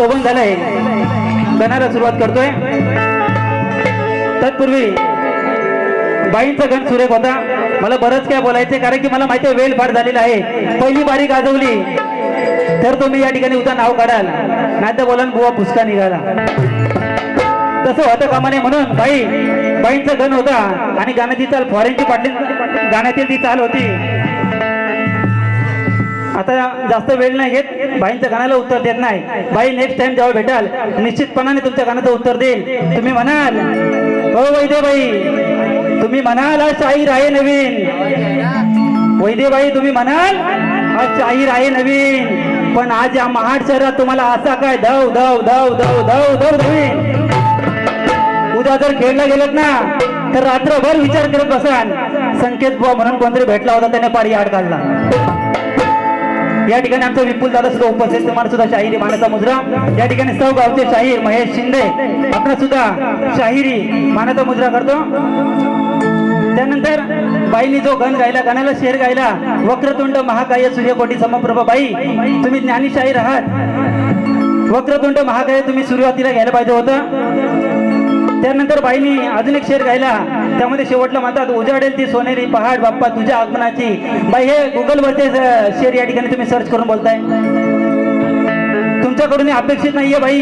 पवन झालाय गणाला सुरुवात करतोय. तत्पूर्वी बाईंचा गण सुरेख होता. मला बरंच काय बोलायचंय कारण की मला माहिती आहे वेळ फार झालेला आहे. पहिली बारी गाजवली. तर तुम्ही या ठिकाणी उद्या नाव काढाल. नाही तर बोला बुवा भुसका निघाला. तसं होतं कामाने म्हणून बाई बाईंचा गण होता. आणि गाण्याची चाल फॉरेनची पाटली गाण्यातील ती चाल होती. आता जास्त वेळ नाही घेत. बाईंच्या गाण्याला उत्तर देत नाही. बाई नेक्स्ट टाइम जेव्हा भेटाल निश्चितपणाने तुमच्या गाण्याचं उत्तर देईल. तुम्ही म्हणाल हो वैदे बाई तुम्ही म्हणाल आज शाहीर आहे नवीन. वैदे बाई तुम्ही म्हणाल आज शाहीर आहे नवीन. पण आज या महाड शहरात तुम्हाला असा काय धव धव धव धव धव धव धवीन. उद्या जर खेळला गेलत ना तर रात्रभर विचार करत बसाल. संकेत बुवा म्हणून कोणतरी भेटला होता त्याने पारी आड काढला. या ठिकाणी आमचा विपुल दादा सुद्धा उपस्थित तुम्हाला सुद्धा शाहिरी मानाचा मुद्रा. या ठिकाणी सौ गावचे शाहीर महेश शिंदे आपण सुद्धा शाहिरी मानाचा मुद्रा करतो. त्यानंतर बाईंनी जो गण गायला गाण्याला शेर गायला वक्रतुंड महाकाय सूर्यकोटी समप्रभ बाई तुम्ही ज्ञानी शाहीर आहात वक्रतुंड महाकाय तुम्ही सुरुवातीला घ्यायला पाहिजे होतं. त्यानंतर बाईंनी अजून एक शेर गायला. त्यामध्ये शेवटला म्हणतात उजाडेल ती सोनेरी पहाड बाप्पा तुझ्या आगमनाची. बाई हे गुगलवरचे शेर या ठिकाणी तुम्ही सर्च करून बोलताय. तुमच्याकडून अपेक्षित नाहीये बाई.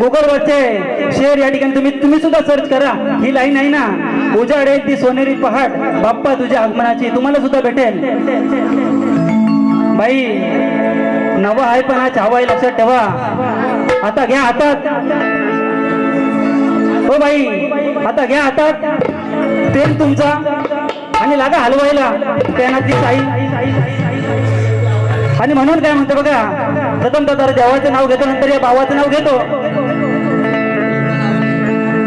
गुगलवरचे शेर या ठिकाणी तुम्ही तुम्ही सुद्धा सर्च करा. ही लाईन आहे ना उजाडेल ती सोनेरी पहाड बाप्पा तुझ्या आगमनाची. तुम्हाला सुद्धा भेटेल. बाई नवं आहे पण हा चावा लक्षात ठेवा. आता घ्या हातात. हो बाई आता घ्या हातात. पेन तुमचा. आणि लागा हलवायला पेनाची साई. आणि म्हणून काय म्हणतो बघा प्रथम तर देवाचं नाव घेतो नंतर या भावाचं नाव घेतो.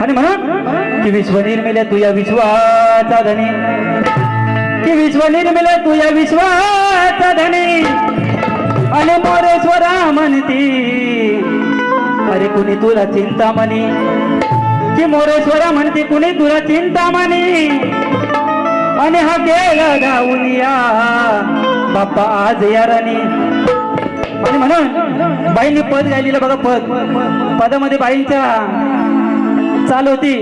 आणि म्हणून की विश्व निर्मिले तू या विश्वाचा धनी. की विश्व निर्मिले तू या विश्वाचा धनी. आणि मोरेश्वरा म्हणती अरे कुणी तुला चिंतामणी ती मोरेश्वरा म्हणते कुणी तुला मानी? आणि हा गेला धावून या. बाप्पा आज या राणी. आणि म्हणून बाईंनी पद गायलेलं बघा पद. पदामध्ये बाईंच्या चाल होती.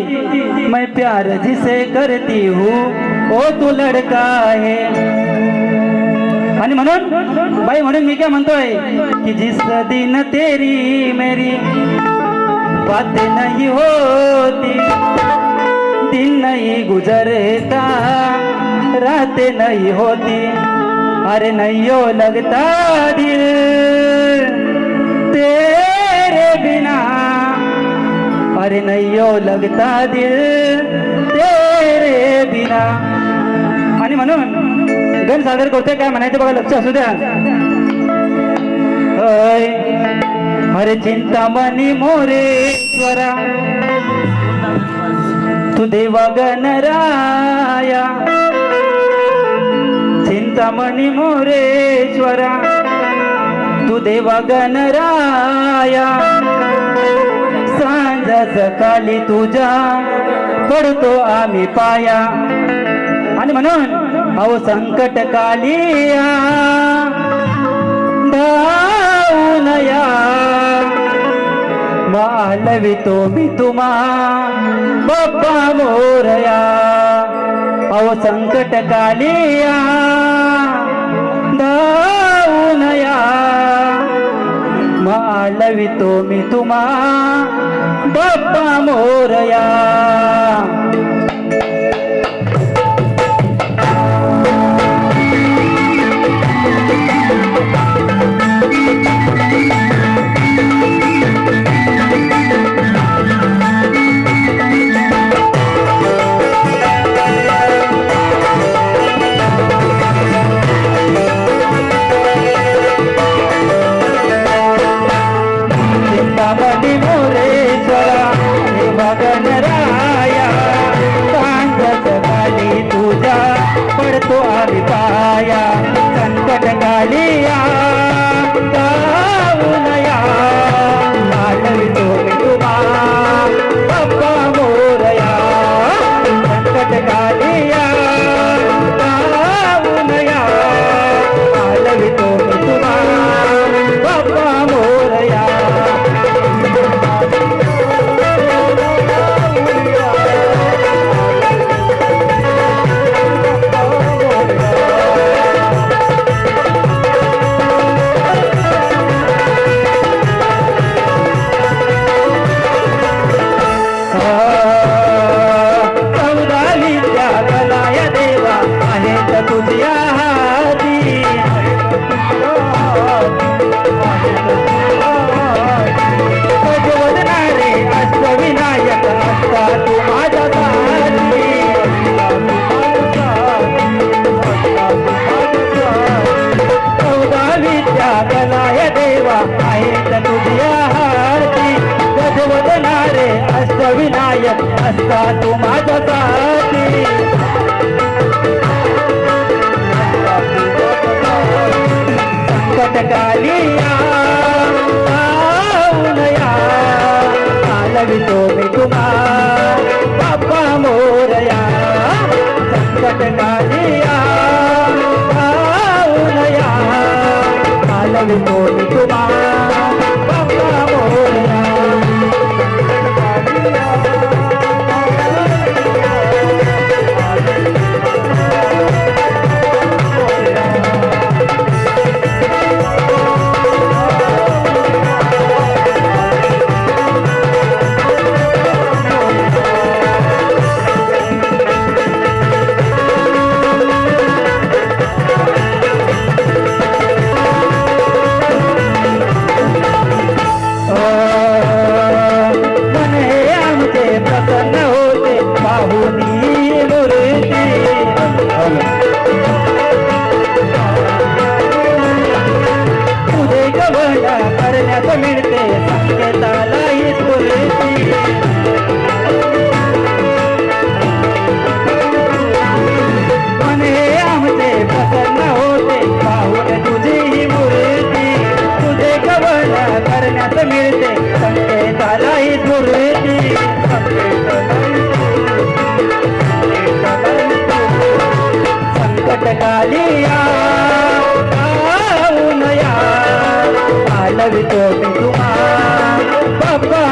मैं प्यार जिसे करती हूँ ओ तू लड़का है. आणि म्हणून बाई म्हणून मी काय म्हणतोय की जिस दिन तेरी मेरी बात नहीं होती. दिन नहीं गुजरता रातें नहीं होती. अरे नहीं हो लगता दिल. तेरे बिना. अरे नहीं हो लगता दिल. तेरे बिना. आणि म्हणून गण सादर करतोय काय म्हणायचं बघा लक्ष असू द्या. हर चिंतामणी मोरेश्वरा। तू देवा गणराया। चिंतामणी मोरेश्वरा। तू देवा गणराया। सांज सकाळी तुझ्या पडतो आम्ही पाया। आणि म्हणून अहो संकट कालिया नया मालवितो मी तुम्हा. बाप्पा मोरया. अव संकट कालिया. धावून मालवितो मी तुम्हा. बाप्पा मोरया. चिंतामणी का तू माझ्यासाठी संकट कालिया आलवितो मी तुम्हा बाप्पा मोरया. संकट कालिया आलवितो मी तुम्हा करण्यात मिळते. संकेताला ही स्फूर्ती मन हे आमचे प्रसन्न होते. पाहून तुझी ही मूर्ती. तुझे कवळ करण्यात मिळते. संकेताला ही स्फूर्ती. संकेताला आलवितो मी तुम्हा बाप्पा